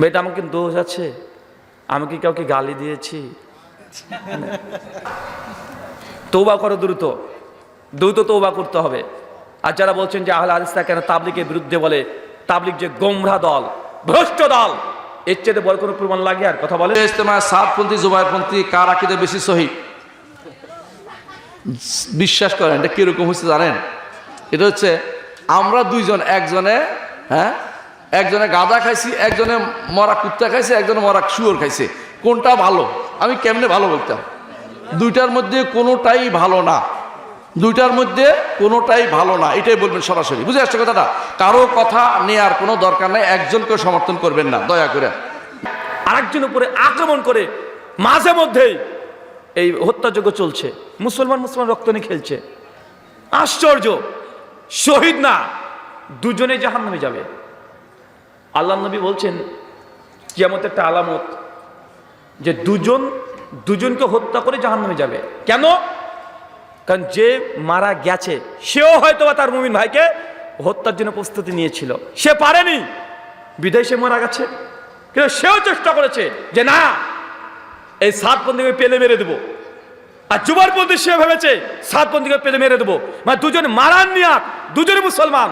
বেটা আমাকে দোষ আছে। আমি কি কাউকে গালি দিয়েছি? তৌবা করো দ্রুত। দ্রুত তৌবা করতে হবে। আর যারা বলছেন যে আহলে হাদিসরা কেন তাবলিকের বিরুদ্ধে বলে তাবলিক যে গোমরা দল, ভ্রষ্ট দল, এর চেয়ে বড় কোনো প্রমাণ লাগে আর, কথা বলে ইজতেমায় সাতপন্থী জুবাইরপন্থী, কার আকিদে বেশি সহি? বিশ্বাস করেন, এটা কীরকম হচ্ছে জানেন? এটা হচ্ছে আমরা দুইজন, একজনে হ্যাঁ? একজনে গাঁদা খাইছি, একজনে মরা কুত্তা খাইছে, একজনে মরা শুয়োর খাইছে। কোনটা ভালো? আমি কেমনে ভালো বলতাম? দুইটার মধ্যে কোনোটাই ভালো না। দুইটার মধ্যে কোনোটাই ভালো না। এটাই বলবেন সরাসরি। বুঝে আসছে কথাটা? কারও কথা নেয়ার কোনো দরকার নেই। একজনকে সমর্থন করবেন না। দয়া করে। আরেকজন উপরে আক্রমণ করে মাঝে মধ্যেই এই হত্যাযজ্ঞ চলছে। মুসলমান মুসলমান রক্ত নিয়ে খেলছে। আশ্চর্য! শহীদ না দুজনে জাহান নামে যাবে। আল্লাহ নবী বলছেন কিয়ামত একটা আলামত যে দুজন, দুজনকে হত্যা করে জাহান নামে যাবে। কেন? কারণ যে মারা গেছে, সেও হয়তো তার মুমিন ভাইকে হত্যার জন্য প্রস্তুতি নিয়েছিল। সে পারেনি, বিদেশে মারা গেছে, কিন্তু সেও চেষ্টা করেছে যে না, এই সাতপন্থীকে পেলে মেরে দেবো। আর যুবারপন্থী সে ভেবেছে সাতপন্থীকে পেলে মেরে দেবো। মানে দুজন মারান নিয়াক দুজনে মুসলমান।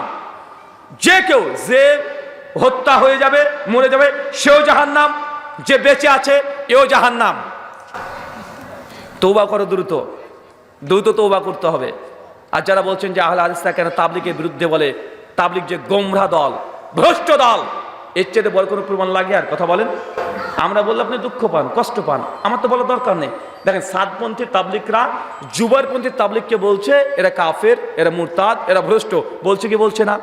যে কেউ, যে হত্যা হয়ে যাবে, মরে যাবে, সেও জাহান নাম যে বেঁচে আছে, এও জাহান নাম তৌবা করো দ্রুত দ্রুত তৌবা করতে হবে। আর যারা বলছেন যে আহলে হাদিসরা কেন তাবলিকের বিরুদ্ধে বলে তাবলিক যে গোমরা দল, ভ্রষ্ট দল, এর চেয়ে বড় কোনো প্রমাণ লাগে আর, কথা বলেন। আমরা বললে আপনি দুঃখ পান, কষ্ট পান, আমার তো বলার দরকার নেই। দেখেন, সাতপন্থী তাবলিকরা যুবারপন্থী তাবলিককে বলছে, এরা কাফের, এরা মুরতাদ, এরা ভ্রষ্ট, বলছে কি বলছে না?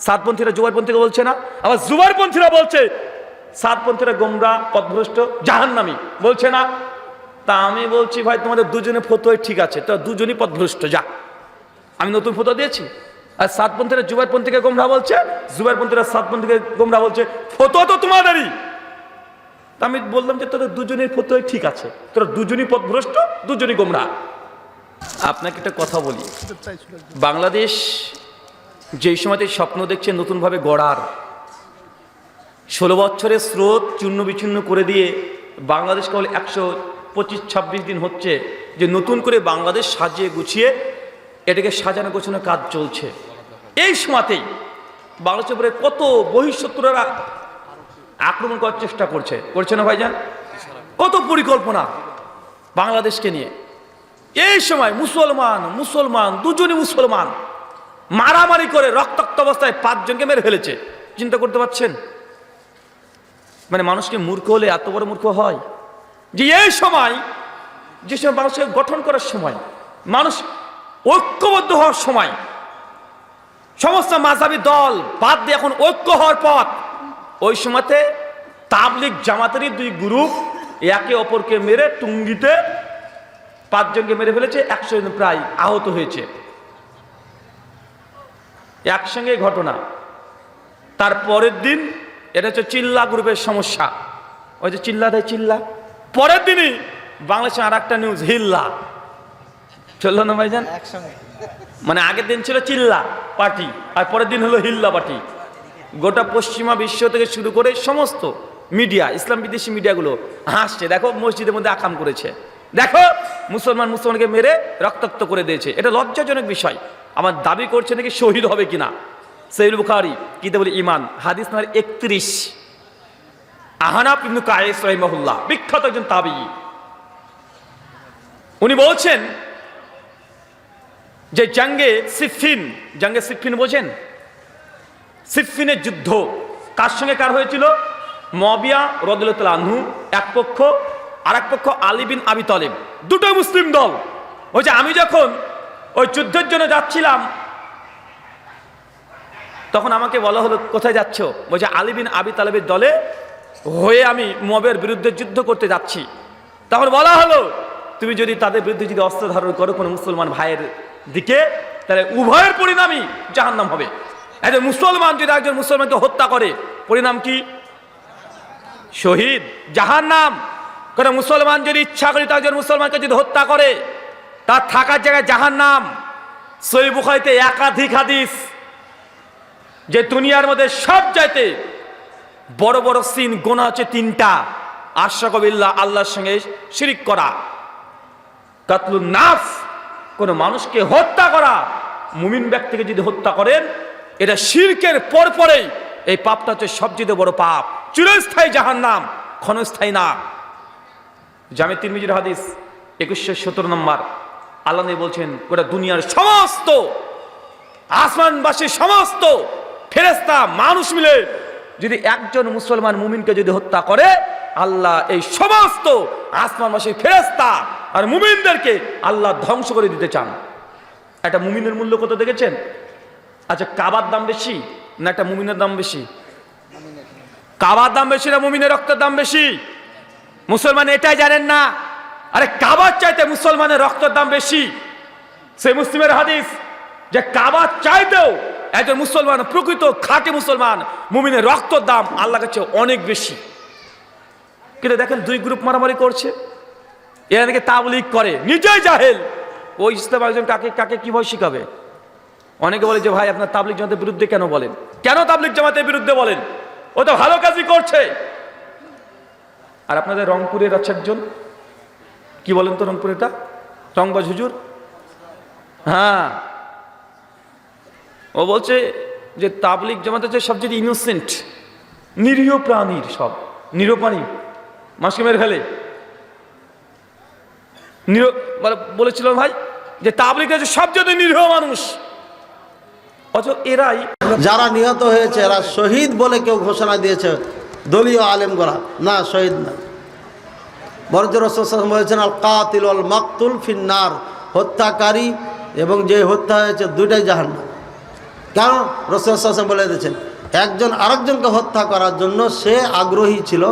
সাতপন্থীরা জুবারপন্থীকে বলছে না? আবার যুবারপন্থীরা বলছে সাতপন্থীরা গোমরা পথভ্রষ্ট জাহান্নামি। বলছে না? তা আমি বলছি ভাই তোমাদের দুজনে ফতোয় ঠিক আছে তো দুজনই পথভ্রষ্ট যা। আমি নতুন ফটো দিয়েছি। আর সাতপন্থীরা জুবাইরপন্থীকে গোমরা বলছে জুবাইরপন্থীরা সাতপন্থীকে গোমরা বলছে ফতো তো তোমাদেরই! তা আমি বললাম যে তোদের দুজনের ফতোয় ঠিক আছে। তোরা দুজনই পথভ্রষ্ট দুজনই গোমরা। আপনাকে একটা কথা বলি। বাংলাদেশ যেই সময়তে স্বপ্ন দেখছে নতুনভাবে গড়ার। ষোলো বছরের স্রোত চূর্ণ বিচ্ছিন্ন করে দিয়ে বাংলাদেশ কেবল একশো পঁচিশ ছাব্বিশ দিন হচ্ছে যে নতুন করে বাংলাদেশ সাজিয়ে গুছিয়ে এটাকে সাজানো গোছানোর কাজ চলছে। এই সময়তেই বাংলাদেশের উপরে কত বহিঃশত্রুরা আক্রমণ করার চেষ্টা করছে। করছে না ভাইজান? কত পরিকল্পনা বাংলাদেশকে নিয়ে। এই সময় মুসলমান মুসলমান, দুজনই মুসলমান। মারামারি করে রক্তাক্ত অবস্থায় পাঁচজনকে মেরে ফেলেছে। চিন্তা করতে পারছেন? মানে মানুষকে মূর্খ হলে এত বড় মূর্খ হয়? যে এই সময়, যে সময় মানুষকে গঠন করার সময়, মানুষ ঐক্যবদ্ধ হওয়ার সময়, সমস্ত মাঝাবি দল বাদ দিয়ে এখন ঐক্য হওয়ার পথ, ওই সময়তে তাবলিক জামাতেরই দুই গ্রুপ একে অপরকে মেরে টুঙ্গিতে পাঁচজনকে মেরে ফেলেছে, একশো জন প্রায় আহত হয়েছে। একসঙ্গে ঘটনা। তার পরের দিন এটা হচ্ছে চিল্লা গ্রুপের সমস্যা। ওই যে চিল্লা দেয় চিল্লা। পরের দিনই বাংলাদেশে আর একটা নিউজ হিল্লা। চলল না ভাইজান? মানে আগের দিন ছিল চিল্লা পার্টি আর পরের দিন হলো হিল্লা পার্টি। গোটা পশ্চিমা বিশ্ব থেকে শুরু করে সমস্ত মিডিয়া ইসলাম বিদেশি মিডিয়াগুলো হাসছে। দেখো মসজিদের মধ্যে আকাম করেছে। দেখো মুসলমান মুসলমানকে মেরে রক্তাক্ত করে দিয়েছে। এটা লজ্জাজনক বিষয়। আমার দাবি করছে নাকি শহীদ হবে কিনা? সৈল বুখারি কিতে বলি ইমান হাদিস নাম্বার একত্রিশ। আহানা ইবনু কায়েস রহিমাহুল্লাহ, বিখ্যাত একজন তাবি। উনি বলছেন যে জাঙ্গে সিফিন জাঙ্গে সিফিন বোঝেন? সিফিনের যুদ্ধ কার সঙ্গে কার হয়েছিল? মবিয়া রদুল্লাহ এক পক্ষ আর এক পক্ষ আলী বিন আবি তলেব। দুটো মুসলিম দল। ওই যে আমি যখন ওই যুদ্ধের জন্য যাচ্ছিলাম। তখন আমাকে বলা হলো, কোথায় যাচ্ছ? বলছে আলিবিন আবি তালেবের দলে হয়ে আমি মবের বিরুদ্ধে যুদ্ধ করতে যাচ্ছি। তখন বলা হলো, তুমি যদি তাদের বিরুদ্ধে যদি অস্ত্র ধারণ করো কোনো মুসলমান ভাইয়ের দিকে, তাহলে উভয়ের পরিণামই জাহান্নাম হবে। একজন মুসলমান, যদি একজন মুসলমানকে হত্যা করে, পরিণাম কি? শহীদ, জাহান্নাম। কোনো মুসলমান যদি ইচ্ছা করে তো একজন মুসলমানকে যদি হত্যা করে তার থাকার জায়গায় জাহান্নাম। সই বুখাইতে একাধিক হাদিস যে দুনিয়ার মধ্যে সব চাইতে বড় বড় সিন, গোনা হচ্ছে তিনটা। আশাকবিল্লা আল্লাহর সঙ্গে শিরিক করা। কাতলুন নাফ কোনো মানুষকে হত্যা করা। মুমিন ব্যক্তিকে যদি হত্যা করেন, এটা শিরকের পর পরেই এই পাপটা হচ্ছে সবচেয়ে বড় পাপ। চিরস্থায়ী জাহান নাম ক্ষণস্থায়ী না। জামে তিরমিজির হাদিস একুশশো সতেরো নম্বর। আল্লাহ বলছেন, গোটা দুনিয়ার সমস্ত আসমানবাসী সমস্ত ফেরেস্তা মানুষ মিলে যদি একজন মুসলমান মুমিনকে যদি হত্যা করে, আল্লাহ এই সমস্ত আসমানবাসী ফেরেস্তা আর মুমিনদেরকে আল্লাহ ধ্বংস করে দিতে চান। একটা মুমিনের মূল্য কত দেখেছেন? আচ্ছা কাবার দাম বেশি না একটা মুমিনের দাম বেশি? কাবার দাম বেশি না মুমিনের রক্তের দাম বেশি? মুসলমান এটাই জানেন না। আরে কাবার চাইতে মুসলমানের রক্তের দাম বেশি। সে মুসলিমের হাদিস যে কাবার চাইতেও একজন মুসলমান, প্রকৃত খাঁটি মুসলমান, মুমিনের রক্তর দাম আল্লাহ কাছে অনেক বেশি। কিন্তু দেখেন দুই গ্রুপ মারামারি করছে। এরা নাকি তাবলিগ করে, নিজেই জাহেল। ওই ইসলাম একজন কাকে কাকে কীভাবে শিখাবে? অনেকে বলে যে ভাই, আপনার তাবলিক জামাতের বিরুদ্ধে কেন বলেন? কেন তাবলিক জামাতের বিরুদ্ধে বলেন? ও তো ভালো কাজই করছে। আর আপনাদের রংপুরের আছে একজন কি বলেন তো রংপুর এটা? রংবাজ হুজুর হ্যাঁ। ও বলছে যে তাবলিক জামাত হচ্ছে সবচেয়ে ইনোসেন্ট নিরীহ প্রাণীর সব, নিরীহ প্রাণী, মাসকে মেরে ফেলে। নিরীহ মানে বলেছিল ভাই যে তাবলিক হচ্ছে সবচেয়ে নিরীহ মানুষ, অথচ এরাই যারা নিহত হয়েছে, এরা শহীদ বলে কেউ ঘোষণা দিয়েছে, দলীয় আলেমগোলা না, শহীদ না। বরজ রসম বলেছেন আল কাতিল আল মাকতুল ফিন্নার হত্যাকারী এবং যে হত্যা হয়েছে দুইটাই জাহান্নাম। কেন? রসম বলে দিয়েছেন, একজন আরেকজনকে হত্যা করার জন্য সে আগ্রহী ছিল,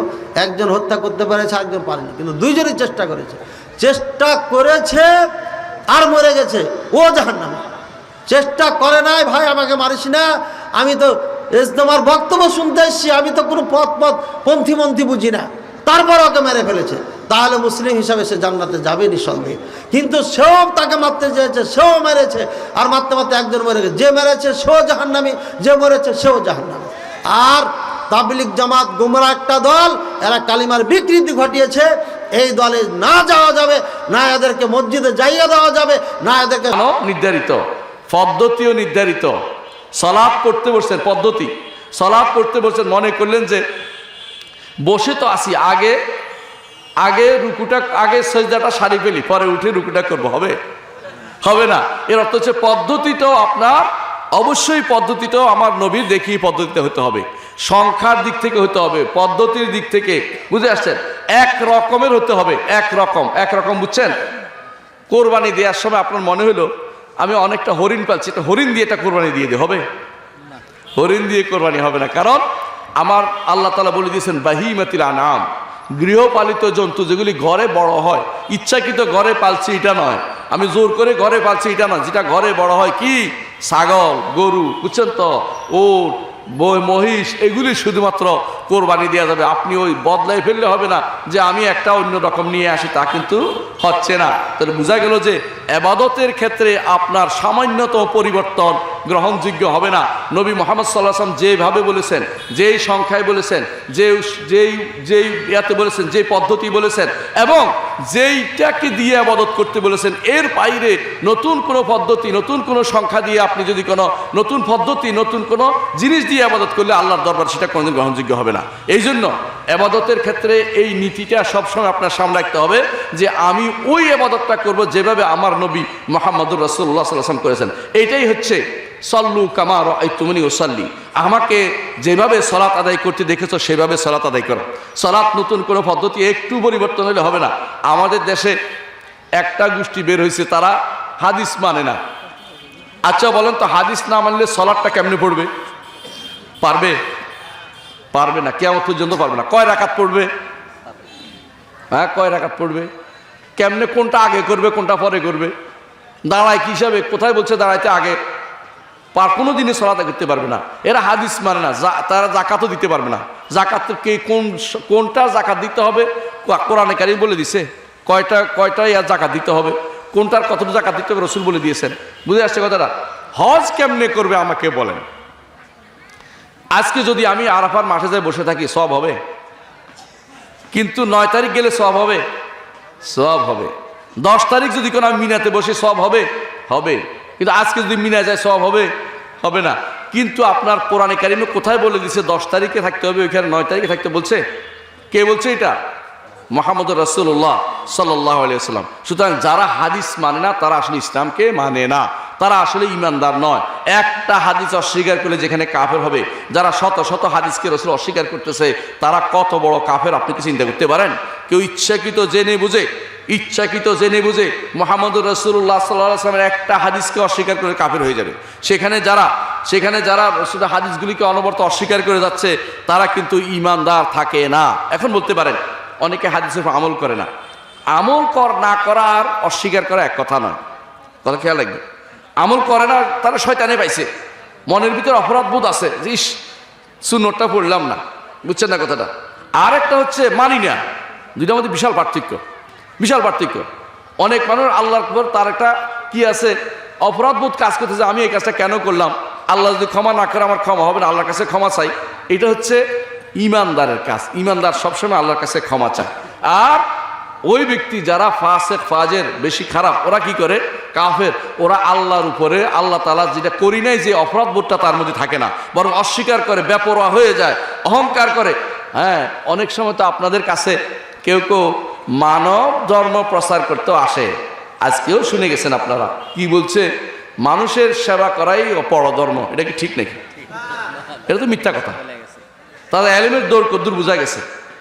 একজন হত্যা করতে পেরেছে একজন পারেনি। কিন্তু দুইজনই চেষ্টা করেছে। চেষ্টা করেছে আর মরে গেছে, ও জাহান্নামে। চেষ্টা করে নাই, ভাই, আমাকে মারিস না। আমি তো তোমার বক্তব্য শুনতে এসছি, আমি তো কোনো পথ পথ পন্থী মন্থী বুঝি না। তারপর ওকে মেরে ফেলেছে। তাহলে মুসলিম হিসাবে সে জান্নাতে যাবে নিঃসন্দেহে। কিন্তু সেও তাকে মারতে চেয়েছে, সেও মেরেছে, আর মারতে মারতে একজন মরে গেছে। যে মেরেছে সেও জাহান্নামি, যে মরেছে সেও জাহান্নামি। আর তাবলিক জামাত গুমরা একটা দল, এরা কালিমার বিকৃতি ঘটিয়েছে। এই দলে না যাওয়া যাবে, না এদেরকে মসজিদে যাইয়া দেওয়া যাবে, না এদেরকে নির্ধারিত। পদ্ধতিও নির্ধারিত। সলাপ করতে বসছেন, পদ্ধতি। সলাপ করতে বসছেন, মনে করলেন যে, বসে তো আসি আগে আগে রুকুটা, আগে সজদাটা সারি ফেলি, পরে উঠে রুকুটা করব, হবে? হবে না। এর অর্থ হচ্ছে পদ্ধতিটাও আপনার, অবশ্যই পদ্ধতিটাও আমার নবীর দেখিয়ে পদ্ধতিতে হতে হবে। সংখ্যার দিক থেকে হতে হবে, পদ্ধতির দিক থেকে। বুঝে আসছেন? এক রকমের হতে হবে, এক রকম। এক রকম বুঝছেন? কোরবানি দেওয়ার সময় আপনার মনে হলো, আমি অনেকটা হরিণ পাচ্ছি এটা হরিণ দিয়ে এটা কোরবানি দিয়ে দিয়ে হবে? হরিণ দিয়ে কোরবানি হবে না। কারণ আমার আল্লাহ তালা বলে দিয়েছেন, বাহিমাতিল আনাম গৃহপালিত জন্তু যেগুলি ঘরে বড় হয়। ইচ্ছাকৃত ঘরে পালছি এটা নয়। আমি জোর করে ঘরে পালছি এটা নয়। যেটা ঘরে বড় হয় কি? ছাগল, গরু বুঝছেন তো ওট মহিষ, এগুলি শুধুমাত্র কোরবানি দেওয়া যাবে। আপনি ওই বদলাই ফেললে হবে না যে আমি একটা অন্য রকম নিয়ে আসি, তা কিন্তু হচ্ছে না। তাহলে বোঝা গেল যে এবাদতের ক্ষেত্রে আপনার সামান্যতম পরিবর্তন গ্রহণযোগ্য হবে না। নবী মোহাম্মদ সাল্লাহাম যেভাবে বলেছেন, যেই সংখ্যায় বলেছেন যে যেই যেই ইয়াতে বলেছেন যে পদ্ধতি বলেছেন, এবং যেইটাকে দিয়ে আবাদত করতে বলেছেন, এর বাইরে নতুন কোনো পদ্ধতি, নতুন কোনো সংখ্যা দিয়ে আপনি যদি কোনো নতুন পদ্ধতি, নতুন কোনো জিনিস দিয়ে আবাদত করলে আল্লাহর দরবার সেটা কোনোদিন গ্রহণযোগ্য হবে না। এই জন্য আবাদতের ক্ষেত্রে এই নীতিটা সবসময় আপনার সামনে রাখতে হবে যে আমি ওই আবাদতটা করব যেভাবে আমার নবী মোহাম্মদুর রসুল্লাহ সাল্লাম করেছেন। এইটাই হচ্ছে সল্লু কামার তুমনি ওসাল্লি আমাকে যেভাবে সলাৎ আদায় করতে দেখেছ, সেভাবে সলাৎ আদায় করো। সলাৎ নতুন কোনো পদ্ধতি একটু পরিবর্তন হলে হবে না। আমাদের দেশে একটা গোষ্ঠী বের হয়েছে, তারা হাদিস মানে না। আচ্ছা বলেন তো, হাদিস না মানলে সলাৎটা কেমনে পড়বে? পারবে? পারবে না কেমন পর্যন্ত পারবে না। কয় রাকাত পড়বে? হ্যাঁ কয় রাকাত পড়বে? কেমনে কোনটা আগে করবে, কোনটা পরে করবে? দাঁড়ায় কি হিসাবে? কোথায় বলছে দাঁড়াইতে আগে? পার কোনো দিনে সলাতে করতে পারবে না। এরা হাদিস মানে না তারা জাকাতও দিতে পারবে না। জাকাত কে কোন কোনটা জাকাত দিতে হবে? কোরআনে কারিম বলে দিছে, কয়টা কয়টা ইয়ার জাকাত দিতে হবে? কোনটার কতটা জাকাত দিতে হবে? রসুল বলে দিয়েছেন। বুঝে আসছে কথাটা? হজ কেমনে করবে আমাকে বলেন। আজকে যদি আমি আরাফার মাঠে যাই বসে থাকি, সব হবে? কিন্তু নয় তারিখ গেলে সব হবে? সব হবে। দশ তারিখ যদি কোনো আমি মিনাতে বসে, সব হবে? হবে। কিন্তু আজকে যদি মিনা যায়, সব হবে হবে না। কিন্তু আপনার কোরআনে কারিমে কোথায় বলে দিছে, দশ তারিখে থাকতে হবে, ওইখানে নয় তারিখে থাকতে বলছে? কে বলছে এটা? মোহাম্মদ রসুল্লাহ সাল্লাহ আলিয়াল্লাম সুতরাং যারা হাদিস মানে না, তারা আসলে ইসলামকে মানে না। তারা আসলে ইমানদার নয়। একটা হাদিস অস্বীকার করলে যেখানে কাফের হবে, যারা শত শত হাদিসকে রসুল অস্বীকার করতেছে, তারা কত বড় কাফের, আপনি কি চিন্তা করতে পারেন? কেউ ইচ্ছাকৃত জেনে বুঝে ইচ্ছাকৃত জেনে বুঝে মোহাম্মদ রসুল্লাহ সাল্লাহ আসলামের একটা হাদিসকে অস্বীকার করে কাফের হয়ে যাবে। সেখানে যারা সেখানে যারা শুধু হাদিসগুলিকে অনবরত অস্বীকার করে যাচ্ছে, তারা কিন্তু ইমানদার থাকে না। এখন বলতে পারেন, অনেকে হাদিসের আমল করে না। আমল কর, না করা আর অস্বীকার করা এক কথা নয়। কথা খেয়াল রাখবে আমল করে না, তারা শয়তানে পাইছে। মনের ভিতরে অপরাধ বোধ আছে যে, ইস সুনোটটা পড়লাম না। বুঝছেন না কথাটা? আর একটা হচ্ছে মানি না দুইটার মধ্যে বিশাল পার্থক্য। বিশাল পার্থক্য। অনেক মানুষ আল্লাহর উপর তার একটা কি আছে অপরাধ বোধ কাজ করতেছে, আমি এই কাজটা কেন করলাম? আল্লাহ যদি ক্ষমা না করে আমার ক্ষমা হবে, না আল্লাহর কাছে ক্ষমা চাই। এটা হচ্ছে ইমানদারের কাজ। ইমানদার সবসময় আল্লাহর কাছে ক্ষমা চায়। আর ওই ব্যক্তি যারা ফাসেক, ফাজের বেশি খারাপ, ওরা কি করে? কাফের। ওরা আল্লাহর উপরে, আল্লাহ তালা যেটা করি নাই, যে অপরাধ বোধটা তার মধ্যে থাকে না। বরং অস্বীকার করে, বেপরোয়া হয়ে যায়, অহংকার করে। হ্যাঁ অনেক সময় তো আপনাদের কাছে কেউ কেউ মানব ধর্ম প্রচার করতেও আসে। আজকেও শুনে গেছেন আপনারা। কি বলছে? মানুষের সেবা করাই পরধর্ম। এটা কি ঠিক নাকি? এটা তো মিথ্যা কথা। তাদের অ্যালিমের দৌড় কদ্দুর বোঝা গেছে।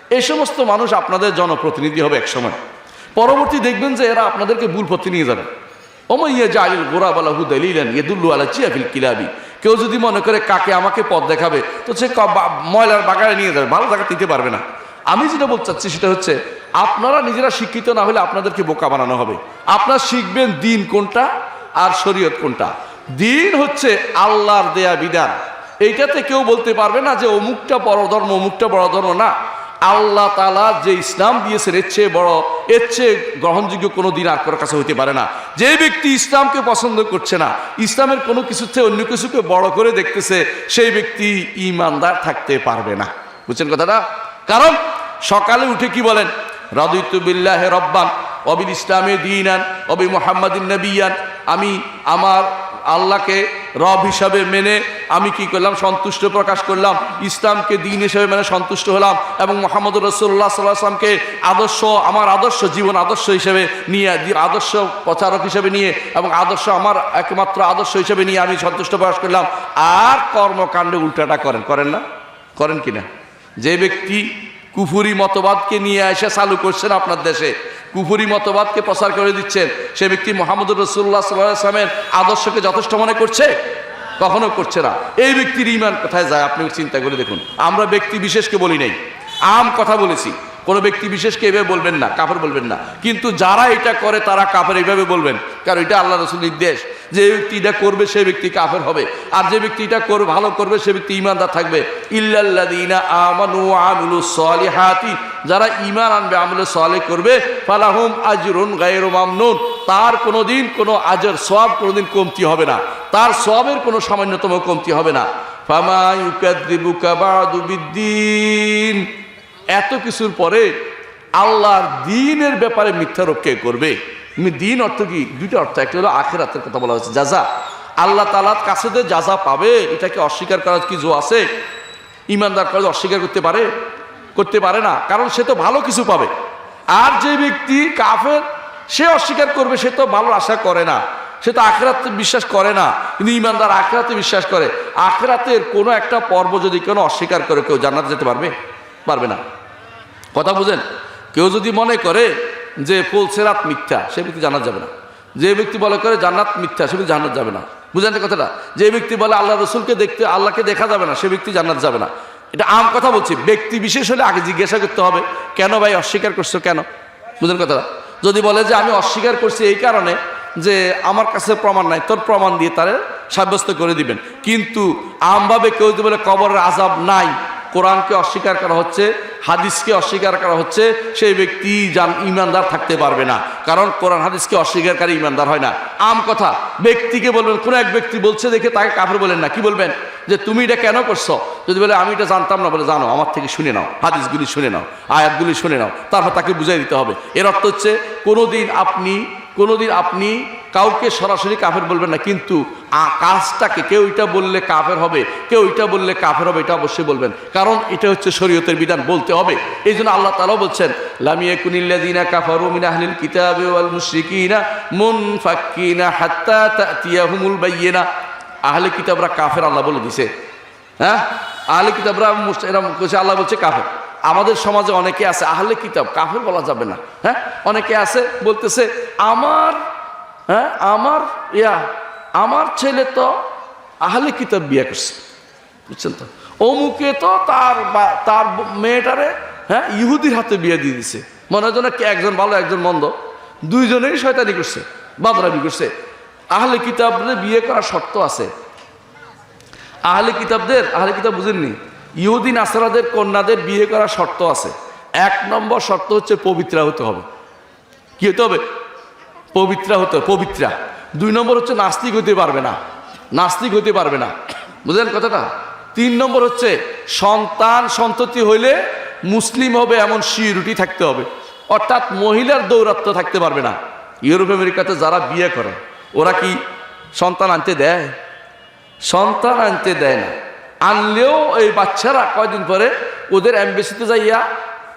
এই সমস্ত মানুষ আপনাদের জনপ্রতিনিধি হবে একসময়। পরবর্তী দেখবেন যে এরা আপনাদেরকে ভুল পথে নিয়ে যাবে। ওমাইয়া জাহিল গোরা বালা হু দলিলেন ইয়েদুল্লু আলা চিয়াফিল কিলাবি। কেউ যদি মনে করে কাকে আমাকে পথ দেখাবে, তো সে ময়লার বাগানে নিয়ে যাবে। ভালো জায়গা দিতে পারবে না। আমি যেটা বলতে চাচ্ছি সেটা হচ্ছে, আপনারা নিজেরা শিক্ষিত না হলে আপনাদেরকে বোকা বানানো হবে। আপনারা শিখবেন দিন কোনটা আর শরীয়ত কোনটা। দিন হচ্ছে আল্লাহর দেয়া বিধান। এইটাতে কেউ বলতে পারবে না যে অমুকটা বড় ধর্ম, অমুকটা বড় ধর্ম না। আল্লাহ তালা যে ইসলাম দিয়েছেন, এর চেয়ে বড়, এর চেয়ে গ্রহণযোগ্য কোনো দিন আর কাছে হতে পারে না। যে ব্যক্তি ইসলামকে পছন্দ করছে না, ইসলামের কোনো চেয়ে অন্য কিছুকে বড় করে দেখতেছে, সেই ব্যক্তি ইমানদার থাকতে পারবে না। বুঝছেন কথাটা? কারণ সকালে উঠে কি বলেন? রদিতুবিল্লাহ রব্বান, অবিল ইসলামে দিনান, অবি মোহাম্মদিন নবিয়ান। আমি আমার আল্লাহকে রব হিসাবে মেনে আমি কি করলাম? সন্তুষ্ট প্রকাশ করলাম। ইসলামকে দিন হিসেবে মেনে সন্তুষ্ট হলাম এবং মোহাম্মদ রসুল্লাহ সাল্লাহামকে আদর্শ, আমার আদর্শ, জীবন আদর্শ হিসেবে নিয়ে, আদর্শ প্রচারক হিসেবে নিয়ে এবং আদর্শ আমার একমাত্র আদর্শ হিসেবে নিয়ে আমি সন্তুষ্ট প্রকাশ করলাম। আর কর্মকাণ্ডে উল্টাটা করেন করেন না? করেন কি না? যে ব্যক্তি কুফুরি মতবাদকে নিয়ে এসে চালু করছেন আপনার দেশে। কুফুরি মতবাদকে প্রচার করে দিচ্ছেন। সে ব্যক্তি মোহাম্মদ রসুল্লাহ সাল্লামের আদর্শকে যথেষ্ট মনে করছে? কখনো করছে না। এই ব্যক্তির ইমান কোথায় যায়? আপনি চিন্তা করে দেখুন। আমরা ব্যক্তি বিশেষকে বলি নাই। আম কথা বলেছি। কোনো ব্যক্তি বিশেষকে এভাবে বলবেন না কাপড় বলবেন না। কিন্তু যারা এটা করে, তারা কাপড় এইভাবে বলবেন। কারণ এটা আল্লাহ রসুল নির্দেশ। যে ব্যক্তি এটা করবে, সে ব্যক্তি কাফের হবে। আর যে ব্যক্তি এটা করবে ভালো করবে, সে ব্যক্তি ইমানদার থাকবে। আমিলুস যারা ইমান আনবে, আমলে সলে করবে, ফালাহুম আজরুন গায়রু মামনুন। তার কোনোদিন কোনো আজর, সওয়াব কোনোদিন কমতি হবে না। তার সবের কোনো সামান্যতম কমতি হবে না। ফামা ইউকাদ্দিবুকা বাদু বিদ্দিন। এত কিছুর পরে আল্লাহর দিনের ব্যাপারে মিথ্যারোপ কে করবে? দিন অর্থ কি? দুইটা অর্থ, একটা হলো আখের আখেরাতের কথা বলা হচ্ছে যাজা আল্লাহ তালার কাছে যে যাজা পাবে, এটাকে অস্বীকার করার কি জো আছে? ইমানদার করে অস্বীকার করতে পারে? করতে পারে না, কারণ সে তো ভালো কিছু পাবে। আর যে ব্যক্তি কাফের, সে অস্বীকার করবে, সে তো ভালো আশা করে না। সে তো আখেরাতে বিশ্বাস করে না, কিন্তু ইমানদার আখেরাতে বিশ্বাস করে। আখেরাতের কোনো একটা পর্ব যদি কোনো অস্বীকার করে, কেউ জানাতে যেতে পারবে? পারবে না। কথা বুঝেন? কেউ যদি মনে করে যে ফুলসেরাত মিথ্যা, সে ব্যক্তি জানা যাবে না। যে ব্যক্তি বলে করে জান্নাত মিথ্যা, সে ব্যক্তি জান্নাত যাবে না। বুঝেন কথাটা? যে ব্যক্তি বলে আল্লাহ রসুলকে দেখতে, আল্লাহকে দেখা যাবে না, সে ব্যক্তি জান্নাত যাবে না। এটা আম কথা বলছি। ব্যক্তি বিশেষ হলে আগে জিজ্ঞাসা করতে হবে, কেন ভাই অস্বীকার করছ কেন? বুঝেন কথাটা? যদি বলে যে আমি অস্বীকার করছি এই কারণে যে আমার কাছে প্রমাণ নাই, তোর প্রমাণ দিয়ে তারে সাব্যস্ত করে দিবেন। কিন্তু আমভাবে কেউ যদি বলে কবরের আজাব নাই কোরআনকে অস্বীকার করা হচ্ছে, হাদিসকে অস্বীকার করা হচ্ছে, সেই ব্যক্তি জান ইমানদার থাকতে পারবে না। কারণ কোরআন হাদিসকে অস্বীকারী ইমানদার হয় না। আম কথা, ব্যক্তিকে বলবেন, কোনো এক ব্যক্তি বলছে দেখে তাকে কাফের বলেন না। কি বলবেন? যে তুমি এটা কেন করছ? যদি বলে, আমি এটা জানতাম না, বলে, জানো, আমার থেকে শুনে নাও, হাদিসগুলি শুনে নাও, আয়াতগুলি শুনে নাও, তারপর তাকে বুঝাই দিতে হবে। এর অর্থ হচ্ছে, কোনোদিন আপনি কোনোদিন আপনি কাউকে সরাসরি কাফের বলবেন না, কিন্তু কাজটাকে কেউ এটা বললে কাফের হবে, কেউ এটা বললে কাফের হবে, এটা অবশ্যই বলবেন। কারণ এটা হচ্ছে শরীয়তের বিধান, বলতে হবে। এই জন্য আল্লাহ তালাও বলছেন কিতাবে আহলে কিতাবরা কাফের, আল্লাহ বলে দিছে। হ্যাঁ? আহলে কিতাবরা করছে আল্লাহ বলছে কাফের। আমাদের সমাজে অনেকে আছে, আহলে কিতাব, কাফের বলা যাবে না হ্যাঁ? অনেকে আছে, বলতেছে, আমার হ্যাঁ? আমার, ইয়া, আমার ছেলে তো আহলে কিতাব বিয়ে করছে। বুঝছেন তো? অমুকে তো তার তার মেয়েটারে হ্যাঁ ইহুদির হাতে বিয়ে দিয়ে দিছে। মনে হয় যেন একজন ভালো, একজন মন্দ। দুইজনেরই শয়তানি করছে বাদরাবি করছে। আহলে কিতাবদের বিয়ে করার শর্ত আছে। আহলে কিতাবদের, আহলে কিতাব বুঝেননি? ইহুদিন আসরাদের কন্যাদের বিয়ে করার শর্ত আছে। এক নম্বর শর্ত হচ্ছে পবিত্রা হতে হবে। কি হতে হবে? পবিত্রা হতে পবিত্রা। দুই নম্বর হচ্ছে নাস্তিক হতে পারবে না। নাস্তিক হতে পারবে না। বুঝলেন কথাটা? তিন নম্বর হচ্ছে সন্তান সন্ততি হইলে মুসলিম হবে এমন শিরুটি থাকতে হবে। অর্থাৎ মহিলার দৌরাত্ম থাকতে পারবে না। ইউরোপ, আমেরিকাতে যারা বিয়ে করে, ওরা কি সন্তান আনতে দেয়? সন্তান আনতে দেয় না। আনলেও এই বাচ্চারা কয়দিন পরে ওদের অ্যাম্বাসিতে যাইয়া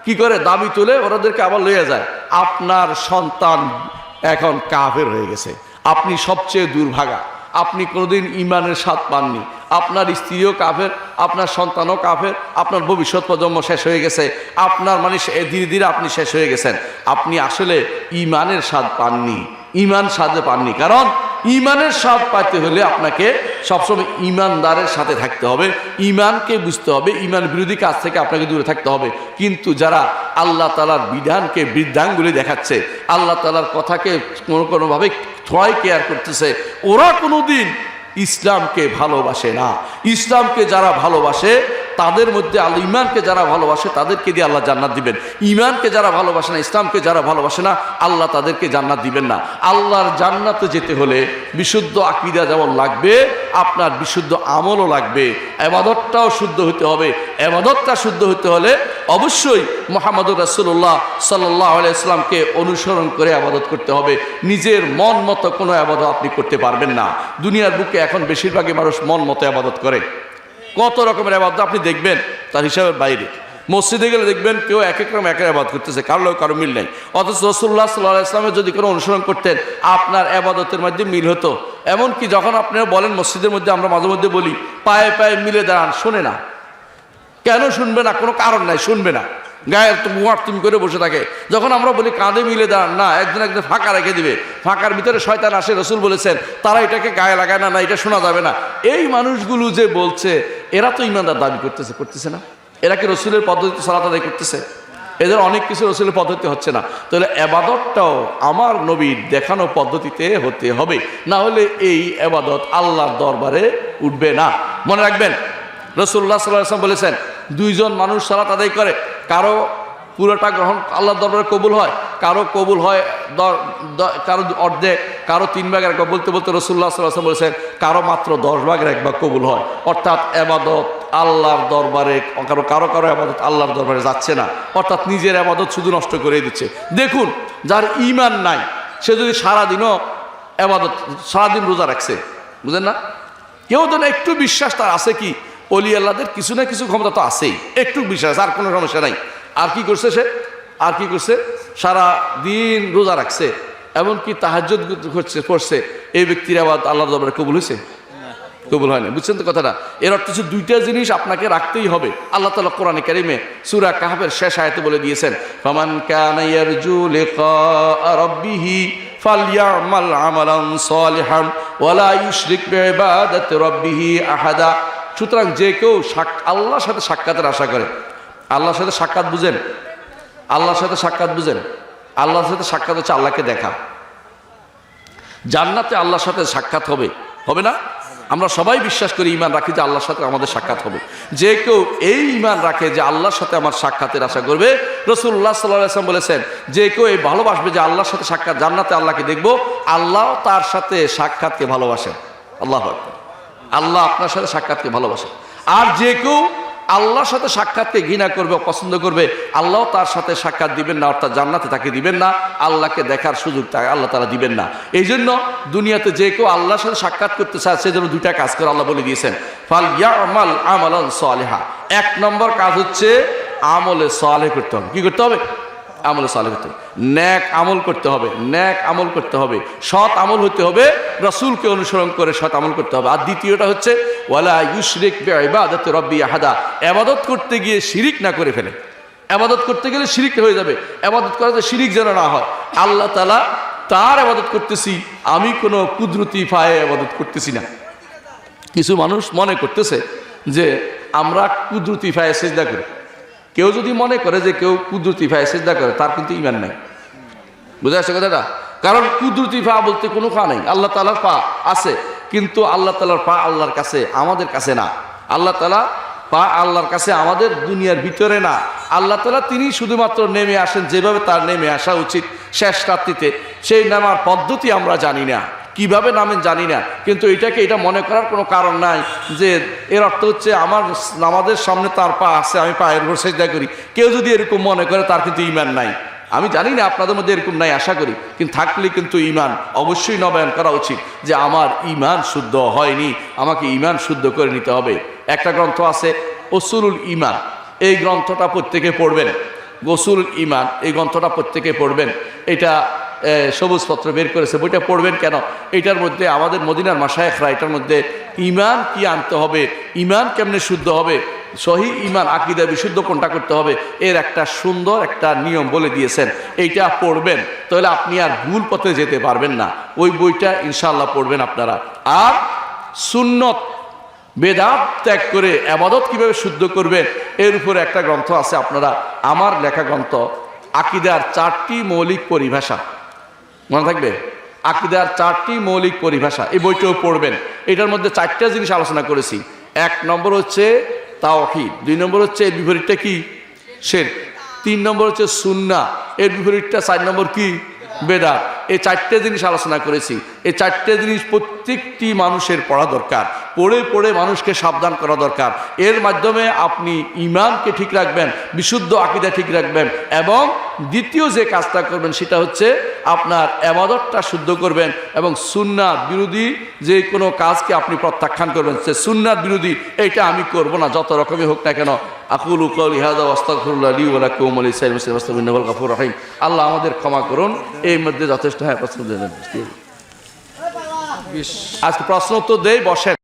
কি করে দাবি তুলে ওরাদেরকে আবার লইয়া যায়। আপনার সন্তান এখন কাফের হয়ে গেছে। আপনি সবচেয়ে দুর্ভাগা। আপনি কোনোদিন ইমানের স্বাদ পাননি। আপনার স্ত্রীও কাফের, আপনার সন্তানও কাফের, আপনার ভবিষ্যৎ প্রজন্ম শেষ হয়ে গেছে। আপনার মানে ধীরে ধীরে আপনি শেষ হয়ে গেছেন। আপনি আসলে ইমানের স্বাদ পাননি। ইমান স্বাদে পাননি। কারণ ইমানের স্বাদ পাইতে হলে আপনাকে সবসময় ইমানদারের সাথে থাকতে হবে। ইমানকে বুঝতে হবে, ইমান বিরোধী কাজ থেকে আপনাকে দূরে থাকতে হবে। কিন্তু যারা আল্লাহ তালার বিধানকে বৃদ্ধাঙ্গুলি দেখাচ্ছে, আল্লাহ তালার কথাকে কোনো কোনোভাবে থয় কেয়ার করতেছে, ওরা কোনোদিন ইসলামকে ভালোবাসে না। ইসলামকে যারা ভালোবাসে তাদের মধ্যে আল্লাহ ইমানকে যারা ভালোবাসে তাদেরকে দিয়ে আল্লাহ জান্নাত দিবেন। ইমানকে যারা ভালোবাসে না, ইসলামকে যারা ভালোবাসে না, আল্লাহ তাদেরকে জান্নাত দিবেন না। আল্লাহর জান্নাতে যেতে হলে বিশুদ্ধ আকিদা যেমন লাগবে, আপনার বিশুদ্ধ আমলও লাগবে। এবাদতটাও শুদ্ধ হতে হবে। এবাদতটা শুদ্ধ হতে হলে অবশ্যই মোহাম্মদুর রাসুল্লাহ সাল্লাহ ইসলামকে অনুসরণ করে আবাদত করতে হবে। নিজের মন মতো কোনো আবাদত আপনি করতে পারবেন না। দুনিয়ার বুকে এখন বেশিরভাগই মানুষ মন মতো আবাদত করে। কত রকমের আবাদ আপনি দেখবেন, তার হিসাবের বাইরে। মসজিদে গেলে দেখবেন কেউ এক এক রকম এক এক আবাদ করতেছে কারও কারও মিল নেই। অথচ রসুল্লাহ সাল্লাহ ইসলামের যদি কোনো অনুসরণ করতেন, আপনার আবাদতের মধ্যে মিল হতো। এমনকি যখন আপনারা বলেন মসজিদের মধ্যে আমরা মাঝে মধ্যে বলি, পায়ে পায়ে মিলে দাঁড়ান, শোনে না। কেন শুনবে না? কোনো কারণ নাই, শুনবে না। গায়ের তুমি করে বসে থাকে। যখন আমরা বলি কাঁধে মিলে দাঁড়ান, না, একজন একজন ফাঁকা রেখে দিবে। ফাঁকার ভিতরে শয়তান আসে, রসুল বলেছেন, তারা এটাকে গায়ে লাগায় না না, এটা শোনা যাবে না। এই মানুষগুলো যে বলছে, এরা তো ইমানদার দাবি করতেছে করতেছে না? এরা কি রসুলের পদ্ধতিতে সালাত আদায় করতেছে? এদের অনেক কিছু রসুলের পদ্ধতি হচ্ছে না। তাহলে এবাদতটাও আমার নবীর দেখানো পদ্ধতিতে হতে হবে। না হলে এই এবাদত আল্লাহর দরবারে উঠবে না। মনে রাখবেন, রসুল্লাহ সাল্লাম বলেছেন দুইজন মানুষ সালাত আদায় করে, কারও পুরোটা গ্রহণ আল্লাহর দরবারে কবুল হয়, কারও কবুল হয় কারও অর্ধেক, কারও তিন ভাগের এক বলতে বলতে রসুল্লাহ সাল্লাম বলেছেন, কারও মাত্র দশ ভাগের এক ভাগ কবুল হয়। অর্থাৎ এবাদত আল্লাহর দরবারে, কারও কারও কারও আবাদত আল্লাহর দরবারে যাচ্ছে না। অর্থাৎ নিজের আবাদত শুধু নষ্ট করে দিচ্ছে। দেখুন, যার ইমান নাই, সে যদি সারাদিনও আবাদত সারাদিন রোজা রাখছে বুঝলেন না? কেউ যেন একটু বিশ্বাস তার আছে কি? অলি আল্লাদের কিছু না কিছু ক্ষমতা তো আছেই। একটু বিশ্বাস আর কোনো সমস্যা নাই। আর কি করছে সে? আর কি করছে? সারা দিন রোজা রাখছে, এমনকি তাহাজ্জুদ করছে করছে এই ব্যক্তির আবার আল্লাহর দরবারে কবুল হয়েছে? কবুল হয় না বুঝছেন তো কথাটা? এর অর্থ হচ্ছে দুইটা জিনিস আপনাকে রাখতেই হবে। আল্লাহ তালা কোরআনে কারিমে সুরা কাহাবের শেষ আয়াতে বলে দিয়েছেন, ফমান কানা ইয়ারজু লিকা রাব্বিহি ফালইয়ামাল আমালান সালিহান ওয়ালা ইউশরিক বিইবাদাতি রাব্বিহি আহাদা। সুতরাং যে কেউ আল্লাহর সাথে সাক্ষাতের আশা করে। আল্লাহর সাথে সাক্ষাৎ বুঝেন। আল্লাহর সাথে সাক্ষাৎ বুঝেন। আল্লাহর সাথে সাক্ষাৎ হচ্ছে আল্লাহকে দেখা। জান্নাতে আল্লাহর সাথে সাক্ষাৎ হবে। হবে না? আমরা সবাই বিশ্বাস করি ইমান রাখি যে আল্লাহর সাথে আমাদের সাক্ষাৎ হবে। যে কেউ এই ইমান রাখে যে আল্লাহর সাথে আমার সাক্ষাতের আশা করবে রসুল্লাহ সাল্লাম বলেছেন, যে কেউ এই ভালোবাসবে যে আল্লাহর সাথে সাক্ষাৎ, জান্নাতে আল্লাহকে দেখব, আল্লাহ তার সাথে সাক্ষাৎকে ভালোবাসেন। আল্লাহ আকবার। আল্লাহ আপনার সাথে সাক্ষাৎকে ভালোবাসে। আর যে কেউ আল্লাহর সাথে সাক্ষাৎকে ঘৃণা করবে পছন্দ করবে, আল্লাহ তার সাথে সাক্ষাৎ দিবেন না, অর্থাৎ জান্নাতে তাকে দিবেন না, আল্লাহকে দেখার সুযোগ তাকে আল্লাহ তারা দিবেন না। এই জন্য দুনিয়াতে যে কেউ আল্লাহর সাথে সাক্ষাৎ করতে চায়, সে যেন দুইটা কাজ করে আল্লাহ বলে দিয়েছেন। ফাল ইয়ামাল আমালান সালেহা। এক নম্বর কাজ হচ্ছে আমলে সালে করতে হবে। কি করতে হবে? আমলে সালে হবে। ন্যাক আমল করতে হবে, ন্যাক আমল করতে হবে। সৎ আমল হতে হবে, রসুলকে অনুসরণ করে সৎ আমল করতে হবে। আর দ্বিতীয়টা হচ্ছে, ওয়ালা ইউশরিক রব্বি আহাদা। আবাদত করতে গিয়ে শিরিক না করে ফেলে। আবাদত করতে গেলে শিরিক হয়ে যাবে। আবাদত করাতে শিরিক যেন না হয়। আল্লাহ তালা তার আবাদত করতেছি, আমি কোনো কুদরতি ফায়ে আবাদত করতেছি না। কিছু মানুষ মনে করতেছে যে, আমরা কুদরতি ফায়ে সেজদা করি। কেউ যদি মনে করে যে কেউ কুদরতি ফায়ে সেজদা করে, তার কিন্তু ইমান নাই। বুঝে আসছে কথাটা? কারণ কুদরতি পা বলতে কোনো পা নেই। আল্লাহ তালার পা আছে, কিন্তু আল্লাহ তালার পা আল্লাহর কাছে, আমাদের কাছে না। আল্লাহ তালা পা আল্লাহর কাছে আমাদের দুনিয়ার ভিতরে না। আল্লাহ তালা তিনি শুধুমাত্র নেমে আসেন, যেভাবে তার নেমে আসা উচিত শেষ রাত্রিতে। সেই নামার পদ্ধতি আমরা জানি না। কীভাবে নামে জানি না। কিন্তু এটাকে এটা মনে করার কোনো কারণ নাই যে এর অর্থ হচ্ছে আমার আমাদের সামনে তার পা আছে, আমি পায়ের উপর সেজদা করি। কেউ যদি এরকম মনে করে, তার কিন্তু ইমান নাই। আমি জানি না আপনাদের মধ্যে এরকম নাই, আশা করি। কিন্তু থাকলে কিন্তু ইমান অবশ্যই নবায়ন করা উচিত যে আমার ইমান শুদ্ধ হয়নি, আমাকে ইমান শুদ্ধ করে নিতে হবে। একটা গ্রন্থ আছে অসুরুল ইমান এই গ্রন্থটা প্রত্যেকে পড়বেন। গোসুল ইমান এই গ্রন্থটা প্রত্যেকে পড়বেন। এটা এ, সবুজ পত্র বের করেছে বইটা পড়বেন কেন? এটার মধ্যে আমাদের মদিনার মাসায়করা এটার মধ্যে ইমান কি আনতে হবে ইমান কেমনে শুদ্ধ হবে সহি ইমান আকিদা বিশুদ্ধ কোনটা করতে হবে এর একটা সুন্দর একটা নিয়ম বলে দিয়েছেন এইটা পড়বেন তাহলে আপনি আর ভুল পথে যেতে পারবেন না ওই বইটা ইনশাল্লাহ পড়বেন আপনারা। আর সুন্নত বেদাত ত্যাগ করে আবাদত কীভাবে শুদ্ধ করবেন এর উপরে একটা গ্রন্থ আছে আপনারা আমার লেখা গ্রন্থ আকিদার চারটি মৌলিক পরিভাষা। মনে থাকবে? আকিদার চারটি মৌলিক পরিভাষা, এই বইটাও পড়বেন। এটার মধ্যে চারটা জিনিস আলোচনা করেছি। এক নম্বর হচ্ছে তাওহিদ, দুই নম্বর হচ্ছে এর বিপরীতটা কি? শের। তিন নম্বর হচ্ছে সুন্না এর বিপরীতটা চার নম্বর কি? বেদা এই চারটে জিনিস আলোচনা করেছি। এই চারটে জিনিস প্রত্যেকটি মানুষের পড়া দরকার। পড়ে পড়ে মানুষকে সাবধান করা দরকার। এর মাধ্যমে আপনি ইমানকে ঠিক রাখবেন, বিশুদ্ধ আকিদা ঠিক রাখবেন এবং দ্বিতীয় যে কাজটা করবেন সেটা হচ্ছে আপনার আবাদতটা শুদ্ধ করবেন এবং সুন্নাত বিরোধী যে কোনো কাজকে আপনি প্রত্যাখ্যান করবেন। সে সুন্নাত বিরোধী এটা আমি করব না, যত রকমই হোক না কেন। আকুল উকল ইহাদা আল্লাহ আমাদের ক্ষমা করুন, এই মধ্যে যথেষ্ট। হ্যাঁ প্রশ্ন আজকে প্রশ্ন উত্তর দেই বসেন।